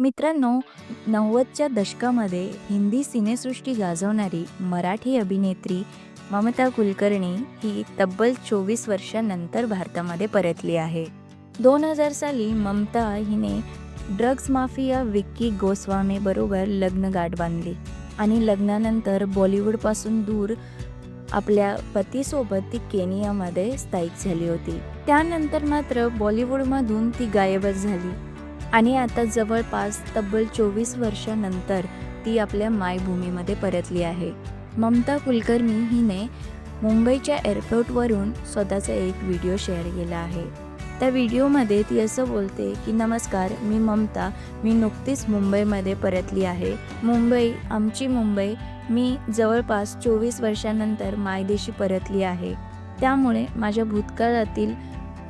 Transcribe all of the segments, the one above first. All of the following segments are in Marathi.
मित्रांनो नव्वदच्या दशकामध्ये हिंदी सिनेसृष्टी गाजवणारी मराठी अभिनेत्री ममता कुलकर्णी ही तब्बल चोवीस वर्षानंतर भारतामध्ये परतली आहे. दोन हजार साली ममता हिने ड्रग्ज माफिया विक्की गोस्वामीबरोबर लग्न गाठ बांधली आणि लग्नानंतर बॉलिवूडपासून दूर आपल्या पतीसोबत ती केनियामध्ये स्थायिक झाली होती. त्यानंतर मात्र बॉलिवूडमधून ती गायबच झाली. आणि आता जवळपास तब्बल चोवीस वर्षानंतर ती आपल्या मायभूमीमध्ये परतली आहे. ममता कुलकर्णी हिने मुंबईच्या एअरपोर्टवरून स्वतःचा एक व्हिडिओ शेअर केला आहे. त्या व्हिडिओमध्ये ती असं बोलते की नमस्कार मी ममता. मी नुकतीच मुंबईमध्ये परतली आहे. मुंबई आमची मुंबई. मी जवळपास चोवीस वर्षानंतर मायदेशी परतली आहे. त्यामुळे माझ्या भूतकाळातील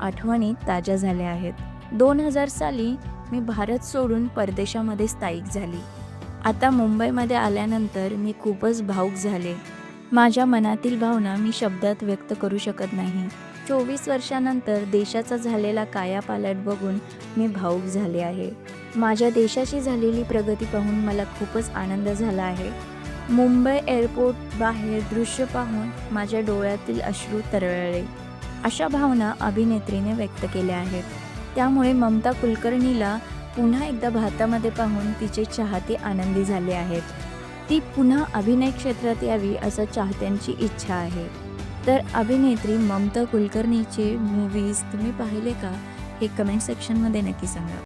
आठवणी ताज्या झाल्या आहेत. दोन हजार साली मी भारत सोडून परदेशामध्ये स्थायिक झाली. आता मुंबईमध्ये आल्यानंतर मी खूपच भावुक झाले. माझ्या मनातील भावना मी शब्दात व्यक्त करू शकत नाही. चोवीस वर्षानंतर देशाचा झालेला कायापालट बघून मी भावूक झाले आहे. माझ्या देशाची झालेली प्रगती पाहून मला खूपच आनंद झाला आहे. मुंबई एअरपोर्ट बाहेर दृश्य पाहून माझ्या डोळ्यातील अश्रू तरळले. अशा भावना अभिनेत्रीने व्यक्त केल्या आहेत. त्यामुळे ममता कुलकर्णीला पुन्हा एकदा भारतामध्ये पाहून तिचे चाहते आनंदी झाले आहेत. ती पुन्हा अभिनय क्षेत्रात यावी असं चाहत्यांची इच्छा आहे. तर अभिनेत्री ममता कुलकर्णीचे मूवीज तुम्ही पाहिले का? हे कमेंट सेक्शनमध्ये नक्की सांगा.